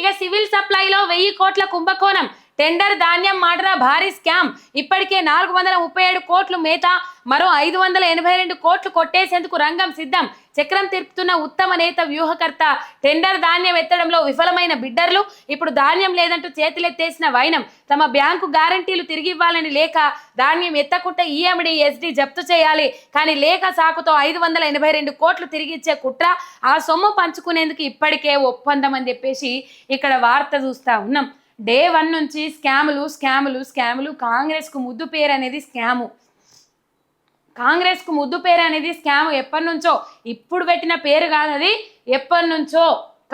ఇక సివిల్ సప్లైలో వెయ్యి కోట్ల కుంభకోణం. టెండర్ ధాన్యం మాటన భారీ స్కామ్. ఇప్పటికే నాలుగు వందల ముప్పై ఏడు కోట్లు మేత మరో ఐదు వందల ఎనభై రెండు కోట్లు కొట్టేసేందుకు రంగం సిద్ధం. చక్రం తిప్పుతున్న ఉత్తమ నేత వ్యూహకర్త టెండర్ ధాన్యం ఎత్తడంలో విఫలమైన బిడ్డర్లు ఇప్పుడు ధాన్యం లేదంటూ చేతులెత్తేసిన వైనం తమ బ్యాంకు గ్యారంటీలు తిరిగి ఇవ్వాలని లేక ధాన్యం ఎత్తకుంటే ఈఎండి ఎస్డి జప్తు చేయాలి. కానీ లేఖ సాకుతో ఐదు వందల ఎనభై రెండు కోట్లు తిరిగి ఇచ్చే కుట్ర ఆ సొమ్ము పంచుకునేందుకు ఇప్పటికే ఒప్పందం అని చెప్పేసి ఇక్కడ వార్త చూస్తా ఉన్నాం. డే వన్ నుంచి స్కాములు స్కాములు స్కాములు కాంగ్రెస్కు ముద్దు పేరు అనేది స్కాము. కాంగ్రెస్కు ముద్దు పేరు అనేది స్కామ్ ఎప్పటి నుంచో ఇప్పుడు పెట్టిన పేరు కాదు అది ఎప్పటి నుంచో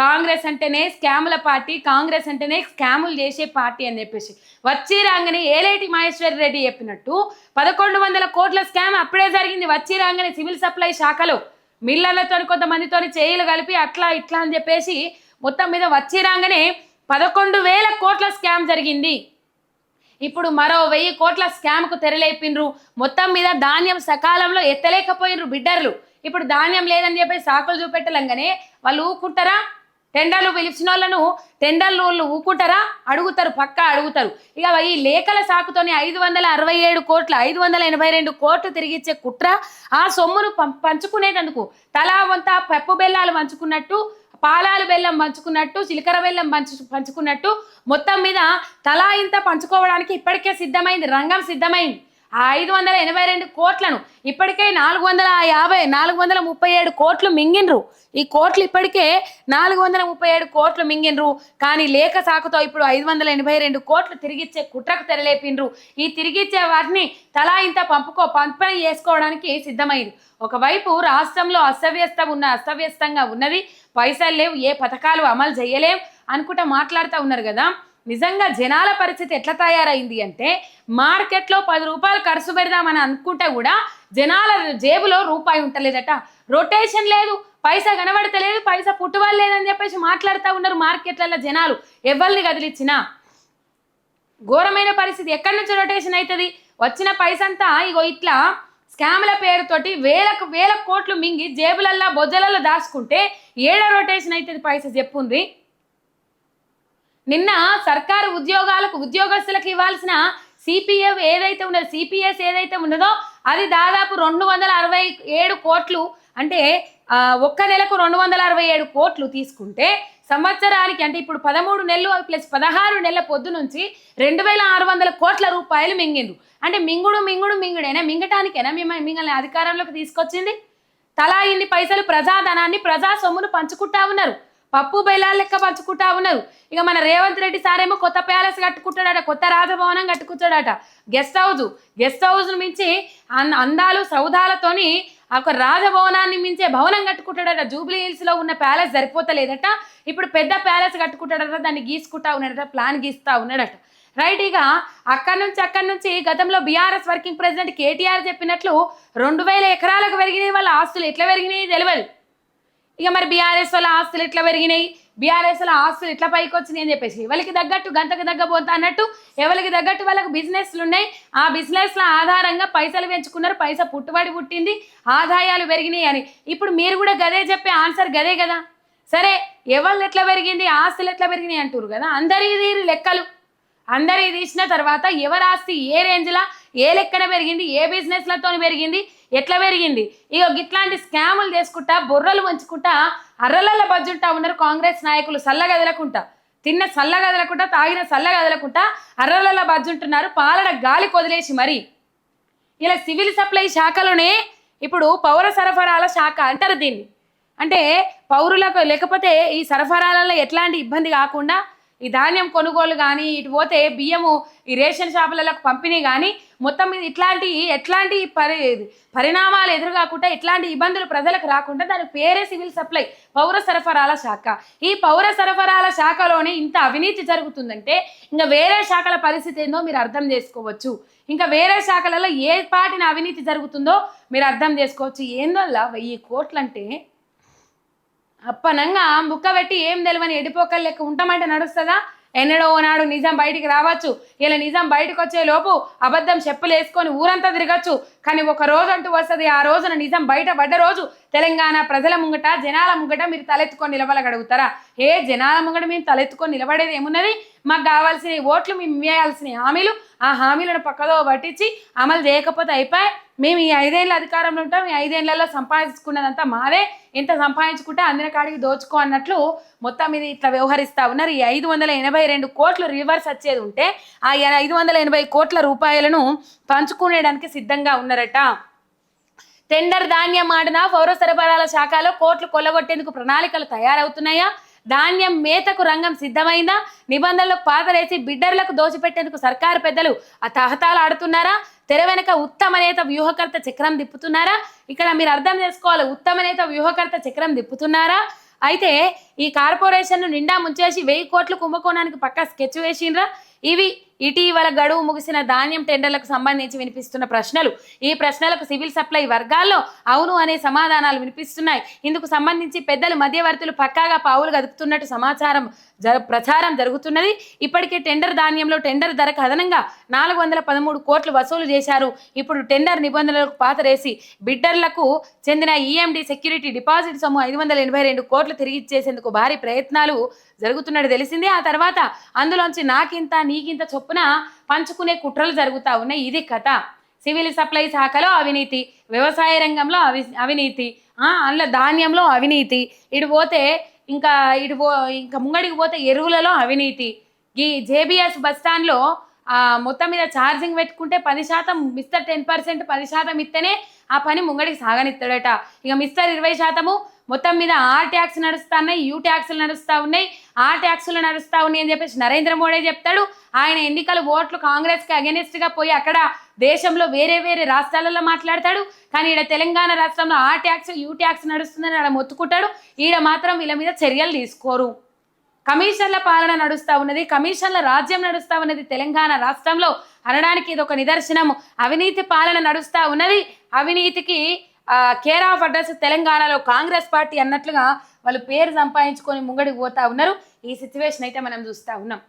కాంగ్రెస్ అంటేనే స్కాముల పార్టీ కాంగ్రెస్ అంటేనే స్కాములు చేసే పార్టీ అని చెప్పేసి. వచ్చి రాగానే ఏలేటి మహేశ్వర్ రెడ్డి చెప్పినట్టు పదకొండు వందల కోట్ల స్కామ్ అప్పుడే జరిగింది. వచ్చి రాగానే సివిల్ సప్లై శాఖలో మిల్లర్లతో కొంతమందితో చేయిలు కలిపి అట్లా ఇట్లా అని చెప్పేసి మొత్తం మీద వచ్చి రాగానే పదకొండు వేల కోట్ల స్కామ్ జరిగింది. ఇప్పుడు మరో వెయ్యి కోట్ల స్కామ్కు తెరలేపిండ్రు. మొత్తం మీద ధాన్యం సకాలంలో ఎత్తలేకపోయినరు బిడ్డర్లు. ఇప్పుడు ధాన్యం లేదని చెప్పి సాకులు చూపెట్టలంగానే వాళ్ళు ఊకుంటారా? టెండర్లు పిలిచిన వాళ్ళను టెండర్లు వాళ్ళు ఊకుంటారా? అడుగుతారు పక్కా అడుగుతారు. ఇక ఈ లేఖల సాకుతోనే ఐదు వందల అరవై ఏడు కోట్ల ఐదు వందల ఎనభై రెండు కోట్లు తిరిగిచ్చే కుట్ర ఆ సొమ్మును పం- పంచుకునేటందుకు తలా వంత పెప్పు బెల్లాలు పంచుకున్నట్టు పాలాలు బెల్లం పంచుకున్నట్టు చిలకర బెల్లం పంచు పంచుకున్నట్టు మొత్తం మీద తలా ఇంత పంచుకోవడానికి ఇప్పటికే సిద్ధమైంది రంగం సిద్ధమైంది. ఆ ఐదు వందల ఎనభై రెండు కోట్లను. ఇప్పటికే నాలుగు వందల యాభై నాలుగు వందల ముప్పై ఏడు కోట్లు మింగినరు. ఈ కోట్లు ఇప్పటికే నాలుగు వందల ముప్పై ఏడు కోట్లు మింగినరు. కానీ లేఖ సాకుతో ఇప్పుడు ఐదు వందల ఎనభై రెండు కోట్లు తిరిగిచ్చే కుట్రకు తెరలేపిండ్రు. ఈ తిరిగిచ్చే వాటిని తలా ఇంత పంపుకో పంపిణీ చేసుకోవడానికి సిద్ధమైంది. ఒకవైపు రాష్ట్రంలో అస్తవ్యస్తం ఉన్న అస్తవ్యస్తంగా ఉన్నది. పైసలు లేవు ఏ పథకాలు అమలు చేయలేం అనుకుంటా మాట్లాడుతూ ఉన్నారు కదా. నిజంగా జనాల పరిస్థితి ఎట్లా తయారైంది అంటే మార్కెట్లో పది రూపాయలు ఖర్చు పెడదామని అనుకుంటే కూడా జనాల జేబులో రూపాయి ఉంటలేదట రొటేషన్ లేదు పైసా కనబడతలేదు పైసా పుట్టువల్ లేదని చెప్పేసి మాట్లాడుతూ ఉన్నారు మార్కెట్లలో జనాలు. ఎవరిని కదిలిచ్చినా? ఘోరమైన పరిస్థితి. ఎక్కడి నుంచి రొటేషన్ అవుతుంది వచ్చిన పైసంతా ఇగో ఇట్లా స్కామ్ల పేరుతోటి వేలకు వేల కోట్లు మింగి జేబులల్లో బొజ్జలలో దాచుకుంటే ఏడ రొటేషన్ అవుతుంది పైసా చెప్పుంది నిన్న సర్కారు ఉద్యోగాలకు ఉద్యోగస్తులకు ఇవ్వాల్సిన సిపిఎఫ్ ఏదైతే ఉన్నదో సిపిఎస్ ఏదైతే ఉన్నదో అది దాదాపు రెండు వందల అరవై ఏడు కోట్లు. అంటే ఒక్క నెలకు రెండు వందల అరవై ఏడు కోట్లు తీసుకుంటే సంవత్సరానికి అంటే ఇప్పుడు పదమూడు నెలలు ప్లస్ పదహారు నెలల పొద్దు నుంచి రెండు వేల ఆరు వందల కోట్ల రూపాయలు మింగిండు అంటే మింగుడు మింగుడు మింగుడేనా? మింగటానికైనా మిమ్మల్ని మిమ్మల్ని అధికారంలోకి తీసుకొచ్చింది? తలా ఇన్ని పైసలు ప్రజాధనాన్ని ప్రజా సొమ్మును పంచుకుంటా ఉన్నారు. పప్పు బెల్లాలు లెక్క పంచుకుంటా ఉన్నారు. ఇక మన రేవంత్ రెడ్డి సారేమో కొత్త ప్యాలెస్ కట్టుకుంటాడట కొత్త రాజభవనం కట్టుకుంటాడట గెస్ట్ హౌస్ గెస్ట్ హౌస్ మించి అందాలు సౌదాలతోని ఒక రాజభవనాన్ని మించే భవనం కట్టుకుంటాడట జూబ్లీ హిల్స్లో ఉన్న ప్యాలెస్ సరిపోతలేదట. ఇప్పుడు పెద్ద ప్యాలెస్ కట్టుకుంటాడట దాన్ని గీసుకుంటా ఉన్నాడట ప్లాన్ గీస్తా ఉన్నాడట. రైట్ ఇక అక్కడి నుంచి అక్కడి నుంచి గతంలో బీఆర్ఎస్ వర్కింగ్ ప్రెసిడెంట్ కేటీఆర్ చెప్పినట్లు రెండు వేల ఎకరాలకు పెరిగినాయి వాళ్ళ ఆస్తులు ఎట్లా పెరిగినాయి తెలియదు ఇక మరి బీఆర్ఎస్ వాళ్ళ ఆస్తులు ఎట్లా పెరిగినాయి? బీఆర్ఎస్ వాళ్ళ ఆస్తులు ఎట్లా పైకి వచ్చినాయి అని చెప్పేసి ఎవరికి తగ్గట్టు గంటకు తగ్గబోతా అన్నట్టు ఎవరికి తగ్గట్టు వాళ్ళకి బిజినెస్లు ఉన్నాయి. ఆ బిజినెస్ల ఆధారంగా పైసలు పెంచుకున్నారు. పైస పుట్టుబడి పుట్టింది. ఆదాయాలు పెరిగినాయి అని. ఇప్పుడు మీరు కూడా గదే చెప్పే ఆన్సర్ గదే కదా. సరే ఎవరు ఎట్లా పెరిగింది? ఆస్తులు ఎట్లా పెరిగినాయి అంటారు కదా. అందరి లెక్కలు. అందరి తీసిన తర్వాత ఎవరి ఆస్తి ఏ రేంజ్లా ఏ లెక్కన పెరిగింది? ఏ బిజినెస్లతో పెరిగింది? ఎట్లా పెరిగింది? ఇక ఇట్లాంటి స్కాములు చేసుకుంటా బుర్రలు మంచుకుంటా అర్రలల్ల బజ్జుంటా ఉన్నారు కాంగ్రెస్ నాయకులు సల్లగదలకుంటా. తిన్న సల్లగదలకుంటా తాగిన సల్లగదలకుంటా అర్రలల్ల బజ్జుంటున్నారు పాలన గాలి కొదిలేసి మరి. ఇలా సివిల్ సప్లై శాఖలోనే ఇప్పుడు పౌర సరఫరాల శాఖ అంటారు దీన్ని. అంటే పౌరులకు లేకపోతే ఈ సరఫరాలలో ఎట్లాంటి ఇబ్బంది కాకుండా ఈ ధాన్యం కొనుగోలు కానీ ఇటు పోతే బియ్యము ఈ రేషన్ షాపులకు పంపిణీ కానీ మొత్తం మీద ఇట్లాంటి ఎట్లాంటి పరి పరిణామాలు ఎదురు కాకుండా ఇట్లాంటి ఇబ్బందులు ప్రజలకు రాకుండా దాని పేరే సివిల్ సప్లై పౌర సరఫరాల శాఖ. ఈ పౌర సరఫరాల శాఖలోనే ఇంత అవినీతి జరుగుతుందంటే ఇంకా వేరే శాఖల పరిస్థితి ఏందో మీరు అర్థం చేసుకోవచ్చు. ఇంకా వేరే శాఖలలో ఏ పాటిన అవినీతి జరుగుతుందో మీరు అర్థం చేసుకోవచ్చు. ఏందోలా వెయ్యి కోట్లంటే అప్పనంగా బుక్క పెట్టి ఏం తెలియని ఎడిపోకలు లెక్క ఉంటామంటే నడుస్తుందా? ఎన్నడో నాడు నిజం బయటికి రావచ్చు. ఇలా నిజం బయటకు వచ్చే లోపు అబద్ధం చెప్పులు వేసుకొని ఊరంతా తిరగచ్చు. కానీ ఒక రోజు అంటూ వస్తుంది ఆ రోజున నిజం బయట పడ్డ రోజు తెలంగాణ ప్రజల ముంగట జనాల ముంగట మీరు తలెత్తుకొని నిలబడగడుగుతారా ఏ జనాల ముంగట మేము తలెత్తుకొని నిలబడేది ఏమున్నది? మాకు కావాల్సిన ఓట్లు మేము వేయాల్సిన హామీలు ఆ హామీలను పక్కదో పట్టించి అమలు చేయకపోతే అయిపోయి మేము ఈ ఐదేళ్ళ అధికారంలో ఉంటాం ఈ ఐదేళ్ళలో సంపాదించుకున్నదంతా మాదే. ఎంత సంపాదించుకుంటే అందిన కాడికి దోచుకో అన్నట్లు మొత్తం ఇది ఇట్లా వ్యవహరిస్తూ ఉన్నారు. ఈ ఐదు వందల ఎనభై రెండు కోట్లు రివర్స్ వచ్చేది ఉంటే ఆ ఐదు వందల ఎనభై కోట్ల రూపాయలను పంచుకునేడానికి సిద్ధంగా ఉన్నారట. టెండర్ ధాన్యం ఆడిన పౌర సరఫరాల శాఖలో కోట్లు కొల్లగొట్టేందుకు ప్రణాళికలు తయారవుతున్నాయా? ధాన్యం మేతకు రంగం సిద్ధమైందా? నిబంధనలకు పాతరేసి బిడ్డర్లకు దోచిపెట్టేందుకు సర్కారు పెద్దలు ఆ తహతాలు ఆడుతున్నారా? తెర వెనక ఉత్తమ నేత వ్యూహకర్త చక్రం తిప్పుతున్నారా? ఇక్కడ మీరు అర్థం చేసుకోవాలి ఉత్తమ నేత వ్యూహకర్త చక్రం తిప్పుతున్నారా? అయితే ఈ కార్పొరేషన్ నిండా ముంచేసి వెయ్యి కోట్లు కుంభకోణానికి పక్క స్కెచ్ వేసిండ్రా? ఇవి ఇటీవల గడువు ముగిసిన ధాన్యం టెండర్లకు సంబంధించి వినిపిస్తున్న ప్రశ్నలు. ఈ ప్రశ్నలకు సివిల్ సప్లై వర్గాల్లో అవును అనే సమాధానాలు వినిపిస్తున్నాయి. ఇందుకు సంబంధించి పెద్దలు మధ్యవర్తులు పక్కాగా పావులు గదుపుతున్నట్టు సమాచారం జర ప్రచారం జరుగుతున్నది. ఇప్పటికే టెండర్ ధాన్యంలో టెండర్ ధరకు అదనంగా నాలుగు వందల పదమూడు కోట్లు వసూలు చేశారు. ఇప్పుడు టెండర్ నిబంధనలకు పాతరేసి బిడ్డర్లకు చెందిన ఈఎండి సెక్యూరిటీ డిపాజిట్ సొమ్ము ఐదు వందల ఎనభై రెండు కోట్లు తిరిగి ఇచ్చేసేందుకు భారీ ప్రయత్నాలు జరుగుతున్నట్టు తెలిసింది. ఆ తర్వాత అందులోంచి నాకింత నీకింత చొప్పున పంచుకునే కుట్రలు జరుగుతూ ఉన్నాయి. ఇది కథ. సివిల్ సప్లై శాఖలో అవినీతి వ్యవసాయ రంగంలో అవి అవినీతి అందులో ధాన్యంలో అవినీతి ఇటు పోతే ఇంకా ఇటు పో ఇంకా ముంగడికి పోతే ఎరువులలో అవినీతి. ఈ జేబిఎస్ బస్ స్టాండ్లో మొత్తం మీద ఛార్జింగ్ పెట్టుకుంటే పది శాతం మిస్టర్ టెన్ పర్సెంట్ పది శాతం ఇస్తేనే ఆ పని ముంగడికి సాగనిస్తాడట. ఇక మిస్టర్ ఇరవై శాతము మొత్తం మీద ఆ ట్యాక్స్ నడుస్తా ఉన్నాయి యూ ట్యాక్స్లు నడుస్తూ ఉన్నాయి ఆ ట్యాక్సులు నడుస్తూ ఉన్నాయి అని చెప్పేసి నరేంద్ర మోడీ చెప్తాడు. ఆయన ఎన్నికలు ఓట్లు కాంగ్రెస్కి అగెనిస్ట్గా పోయి అక్కడ దేశంలో వేరే వేరే రాష్ట్రాలలో మాట్లాడతాడు. కానీ ఈడ తెలంగాణ రాష్ట్రంలో ఆ ట్యాక్స్ యూ ట్యాక్స్ నడుస్తుందని ఆడ మొత్తుకుంటాడు. ఈడ మాత్రం వీళ్ళ మీద చర్యలు తీసుకోరు. కమిషన్ల పాలన నడుస్తూ ఉన్నది కమిషన్ల రాజ్యం నడుస్తూ ఉన్నది తెలంగాణ రాష్ట్రంలో. అనడానికి ఇది ఒక నిదర్శనము అవినీతి పాలన నడుస్తూ ఉన్నది. అవినీతికి కేర్ ఆఫ్ అడ్రస్ తెలంగాణలో కాంగ్రెస్ పార్టీ అన్నట్లుగా వాళ్ళు పేరు సంపాదించుకొని ముంగడికి పోతా ఉన్నారు. ఈ సిచ్యువేషన్ అయితే మనం చూస్తూ ఉన్నాం.